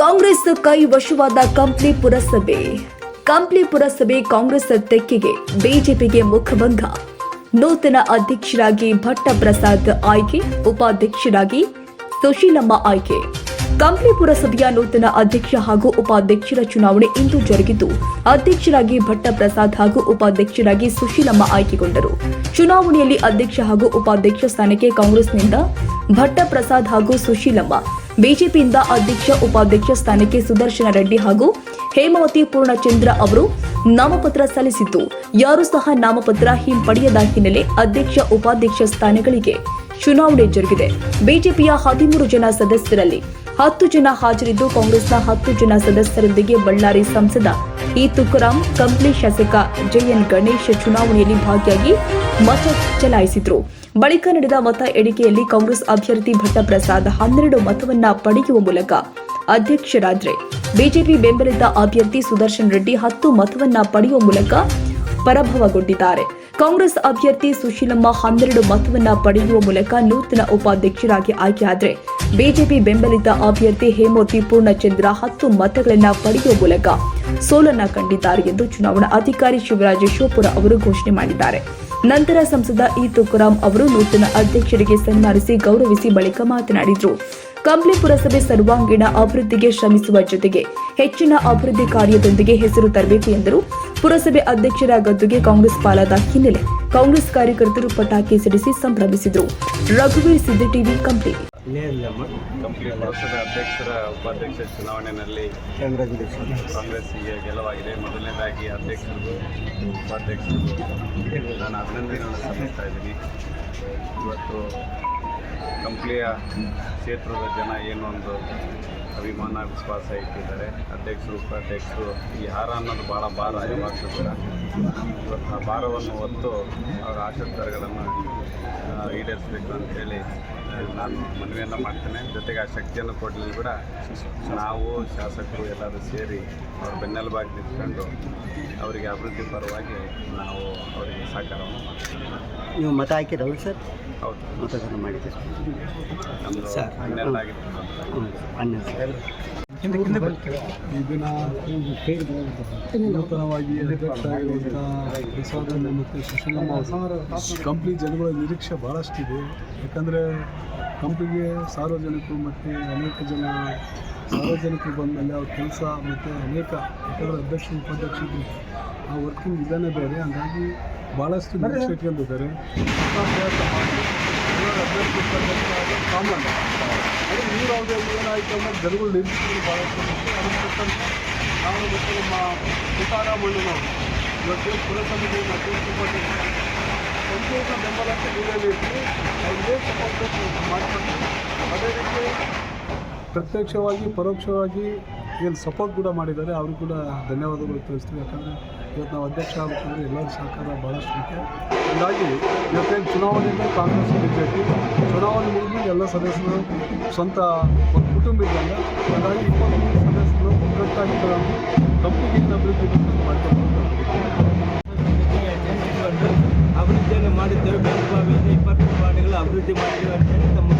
ಕಾಂಗ್ರೆಸ್ ಕೈ ವಶವಾದ ಕಂಪ್ಲಿ ಪುರಸಭೆ. ಕಂಪ್ಲಿ ಪುರಸಭೆ ಕಾಂಗ್ರೆಸ್ ತೆಕ್ಕೆಗೆ ಬಿಜೆಪಿಗೆ ಮುಖಭಂಗ. ನೂತನ ಅಧ್ಯಕ್ಷರಾಗಿ ಭಟ್ಟ ಪ್ರಸಾದ್ ಆಯ್ಕೆ, ಉಪಾಧ್ಯಕ್ಷರಾಗಿ ಸುಶೀಲಮ್ಮ ಆಯ್ಕೆ. ಕಂಪ್ಲಿ ಪುರಸಭೆಯ ನೂತನ ಅಧ್ಯಕ್ಷ ಹಾಗೂ ಉಪಾಧ್ಯಕ್ಷರ ಚುನಾವಣೆ ಇಂದು ಜರುಗಿದ್ದು, ಅಧ್ಯಕ್ಷರಾಗಿ ಭಟ್ಟ ಪ್ರಸಾದ್ ಹಾಗೂ ಉಪಾಧ್ಯಕ್ಷರಾಗಿ ಸುಶೀಲಮ್ಮ ಆಯ್ಕೆಗೊಂಡರು. ಚುನಾವಣೆಯಲ್ಲಿ ಅಧ್ಯಕ್ಷ ಹಾಗೂ ಉಪಾಧ್ಯಕ್ಷ ಸ್ಥಾನಕ್ಕೆ ಕಾಂಗ್ರೆಸ್ನಿಂದ ಭಟ್ಟ ಪ್ರಸಾದ್ ಹಾಗೂ ಸುಶೀಲಮ್ಮ ಬಿಜೆಪಿಯಿಂದ ಅಧ್ಯಕ್ಷ, ಉಪಾಧ್ಯಕ್ಷ ಸ್ಥಾನಕ್ಕೆ ಸುದರ್ಶನ ರೆಡ್ಡಿ ಹಾಗೂ ಹೇಮಾವತಿ ಪೂರ್ಣಚಂದ್ರ ಅವರು ನಾಮಪತ್ರ ಸಲ್ಲಿಸಿದ್ದು, ಯಾರೂ ಸಹ ನಾಮಪತ್ರ ಹಿಂಪಡೆಯದ ಹಿನ್ನೆಲೆ ಅಧ್ಯಕ್ಷ, ಉಪಾಧ್ಯಕ್ಷ ಸ್ಥಾನಗಳಿಗೆ ಚುನಾವಣೆ ಜರುಗಿದೆ. ಬಿಜೆಪಿಯ ಹದಿಮೂರು ಜನ ಸದಸ್ಯರಲ್ಲಿ ಹತ್ತು ಜನ ಹಾಜರಿದ್ದು ಕಾಂಗ್ರೆಸ್ನ ಹತ್ತು ಜನ ಸದಸ್ಯರೊಂದಿಗೆ ಬಳ್ಳಾರಿ ಸಂಸದ ಇ ತುಕಾರಾಂ ಕಂಪ್ಲಿ ಶಾಸಕ ಜೆಎನ್ ಗಣೇಶ್ ಚುನಾವಣೆಯಲ್ಲಿ ಭಾಗಿಯಾಗಿ ಮತ ಚಲಾಯಿಸಿದ್ರು. ಬಳಿಕ ನಡೆದ ಮತ ಎಣಿಕೆಯಲ್ಲಿ ಕಾಂಗ್ರೆಸ್ ಅಭ್ಯರ್ಥಿ ಭಟ್ಟಪ್ರಸಾದ್ ಹನ್ನೆರಡು ಮತವನ್ನ ಪಡೆಯುವ ಮೂಲಕ ಅಧ್ಯಕ್ಷರಾದ್ರೆ. ಬಿಜೆಪಿ ಬೆಂಬಲಿತ ಅಭ್ಯರ್ಥಿ ಸುದರ್ಶನ್ ರೆಡ್ಡಿ ಹತ್ತು ಮತವನ್ನ ಪಡೆಯುವ ಮೂಲಕ ಪರಾಭವಗೊಂಡಿದ್ದಾರೆ. ಕಾಂಗ್ರೆಸ್ ಅಭ್ಯರ್ಥಿ ಸುಶೀಲಮ್ಮ ಹನ್ನೆರಡು ಮತವನ್ನ ಪಡೆಯುವ ಮೂಲಕ ನೂತನ ಉಪಾಧ್ಯಕ್ಷರಾಗಿ ಆಯ್ಕೆಯಾದ್ರೆ, ಬಿಜೆಪಿ ಬೆಂಬಲಿತ ಅಭ್ಯರ್ಥಿ ಹೇಮೂರ್ತಿ ಪೂರ್ಣಚಂದ್ರ ಹತ್ತು ಮತಗಳನ್ನ ಪಡೆಯುವ ಮೂಲಕ ಸೋಲನ್ನ ಕಂಡಿದ್ದಾರೆ ಎಂದು ಚುನಾವಣಾ ಅಧಿಕಾರಿ ಶಿವರಾಜ ಶಿವಪುರ ಅವರು ಘೋಷಣೆ ಮಾಡಿದ್ದಾರೆ. ನಂತರ ಸಂಸದ ಇ ತುಕಾರಾಂ ಅವರು ನೂತನ ಅಧ್ಯಕ್ಷರಿಗೆ ಸನ್ಮಾನಿಸಿ ಗೌರವಿಸಿ ಬಳಿಕ ಮಾತನಾಡಿದರು. ಕಂಪ್ಲಿ ಪುರಸಭೆ ಸರ್ವಾಂಗೀಣ ಅಭಿವೃದ್ಧಿಗೆ ಶ್ರಮಿಸುವ ಜೊತೆಗೆ ಹೆಚ್ಚಿನ ಅಭಿವೃದ್ಧಿ ಕಾರ್ಯದೊಂದಿಗೆ ಹೆಸರು ತರಬೇಕು ಎಂದರು. ಪುರಸಭೆ ಅಧ್ಯಕ್ಷರ ಗದ್ದುಗೆ ಕಾಂಗ್ರೆಸ್ ಪಾಲಾದ ಹಿನ್ನೆಲೆ ಕಾಂಗ್ರೆಸ್ ಕಾರ್ಯಕರ್ತರು ಪಟಾಕಿ ಸಿಡಿಸಿ ಸಂಭ್ರಮಿಸಿದರು. ರಘುವೀರ್ ಸಿದ್ದಿ ಟಿವಿ ಕಂಪ್ಲಿ ಕಂಪ್ಲಿ ಪುರಸಭೆ ಅಧ್ಯಕ್ಷರ, ಉಪಾಧ್ಯಕ್ಷ ಚುನಾವಣೆಯಲ್ಲಿ ಕಾಂಗ್ರೆಸ್ಸಿಗೆ ಗೆಲುವಾಗಿದೆ. ಮೊದಲನೇದಾಗಿ ಅಧ್ಯಕ್ಷರು, ಉಪಾಧ್ಯಕ್ಷರು. ನಾನು ಅಭಿನಂದನೆಗಳನ್ನು ಸಲ್ಲಿಸ್ತಾ ಇದ್ದೀನಿ. ಇವತ್ತು ಕಂಪ್ಲಿಯ ಕ್ಷೇತ್ರದ ಜನ ಏನು ಒಂದು ಅಭಿಮಾನ, ವಿಶ್ವಾಸ ಇಟ್ಟಿದ್ದಾರೆ. ಅಧ್ಯಕ್ಷರು, ಉಪಾಧ್ಯಕ್ಷರು, ಈ ಹಾರ ಅನ್ನೋದು ಭಾಳ ಭಾರ ಇವತ್ತು ಆ ಭಾರವನ್ನು ಹೊತ್ತು ಅವರ ಆಶೋತ್ತರಗಳನ್ನು ಈಡೇರಿಸಬೇಕು ಅಂತೇಳಿ ನಾನು ಮನವಿಯನ್ನು ಮಾಡ್ತೇನೆ. ಜೊತೆಗೆ ಆ ಶಕ್ತಿಯನ್ನು ಕೊಡಲಿ ಕೂಡ ನಾವು ಶಾಸಕರು ಎಲ್ಲರೂ ಸೇರಿ ಅವ್ರ ಬೆನ್ನೆಲುಬಾಗಿ ನಿಂತ್ಕೊಂಡು ಅವರಿಗೆ ಅಭಿವೃದ್ಧಿ ಪರವಾಗಿ ನಾವು ಅವರಿಗೆ ಸಹಕಾರವನ್ನು ಮಾಡ್ತೀವಿ. ನೀವು ಮತ ಹಾಕಿದವ್ರು ಸರ್? ಹೌದು. ಮತದಾನ ಮಾಡಿದ್ದೀರಿ? ನಮ್ಮದು. ಹನ್ನೆರಡು ಆಗಿತ್ತು. ಹ್ಞೂ ದಿನ ನೂತನವಾಗಿ ಅಧ್ಯಕ್ಷರಾಗಿರುವಂಥ ಪ್ರಸಾದನ ಮತ್ತು ಸುಶೀಲಮ್ಮ ಕಂಪ್ನಿ ಜನಗಳ ನಿರೀಕ್ಷೆ ಭಾಳಷ್ಟಿದೆ ಯಾಕಂದರೆ ಕಂಪ್ನಿಗೆ ಸಾರ್ವಜನಿಕರು ಮತ್ತು ಅನೇಕ ಜನ ಸಾರ್ವಜನಿಕರು ಬಂದಮೇಲೆ ಅವ್ರ ಕೆಲಸ ಮತ್ತು ಅನೇಕ ಯಾಕಂದರೆ ಅಧ್ಯಕ್ಷ ಉಪಾಧ್ಯಕ್ಷರು ಆ ವರ್ಕಿಂಗ್ ವಿಧಾನ ಬೇರೆ ಹಾಗಾಗಿ ಭಾಳಷ್ಟು ನಿರೀಕ್ಷೆ ಇಟ್ಕೊಂಡಿದ್ದಾರೆ ಕಾಮನ್ ಅವ್ರಿಗೆ ಏನಾಯಿತು ಅಂದರೆ ಜನಗಳು ನಿರೀಕ್ಷೆಗಳು ಭಾಳ. ಅದಕ್ಕೆ ತಕ್ಕಂತೆ ನಾವು ಮತ್ತು ನಮ್ಮ ತುಕಾರಾಮಣ್ಣನವರು ಇವತ್ತು ಪುರಸಭೆಗೆ ಮತ್ತು ಉಪಾಧ್ಯಕ್ಷ ಸಂಪೂರ್ಣ ಬೆಂಬಲಕ್ಕೆ ಇತ್ತು ಅವ್ರಿಗೆ ಸಪೋರ್ಟ್ ಮಾಡ್ಕೊಂಡು ಅದೇ ರೀತಿ ಪ್ರತ್ಯಕ್ಷವಾಗಿ, ಪರೋಕ್ಷವಾಗಿ ಏನು ಸಪೋರ್ಟ್ ಕೂಡ ಮಾಡಿದ್ದಾರೆ. ಅವ್ರಿಗೆ ಕೂಡ ಧನ್ಯವಾದಗಳು ತಿಳಿಸ್ತೀವಿ ಯಾಕಂದರೆ ಇವತ್ತು ನಾವು ಅಧ್ಯಕ್ಷ ಆಗಬೇಕಂದ್ರೆ ಎಲ್ಲರ ಸಹಕಾರ ಭಾಳಷ್ಟು ಮುಖ್ಯ ಹೀಗಾಗಿ ಇವತ್ತೇನು ಚುನಾವಣೆಯಿಂದ ಕಾಂಗ್ರೆಸ್ ಬಿ ಜೆ ಪಿ ಚುನಾವಣೆ ಮುಗಿದ್ಮೇಲೆ ಎಲ್ಲ ಸದಸ್ಯರು ಸ್ವಂತ ಒಂದು ಕುಟುಂಬ ಇದ್ದಾಗ ಹಾಗಾಗಿ ಇಪ್ಪತ್ತ್ಮೂರು ಸದಸ್ಯರು ಒಗ್ಗಟ್ಟಾಗಿ ಕಂಪ್ನಿಗೆ ಅಭಿವೃದ್ಧಿ ಮಾಡ್ಕೊಂಡು ಅಭಿವೃದ್ಧಿಯನ್ನು ಮಾಡಿದ್ದೇವೆ. ಬೆಂಗಳೂರು ಇಪ್ಪತ್ತು ವಾರ್ಡ್ಗಳ ಅಭಿವೃದ್ಧಿ ಮಾಡಿದ್ದೇವೆ ಅಂತೇಳಿ ತಮ್ಮ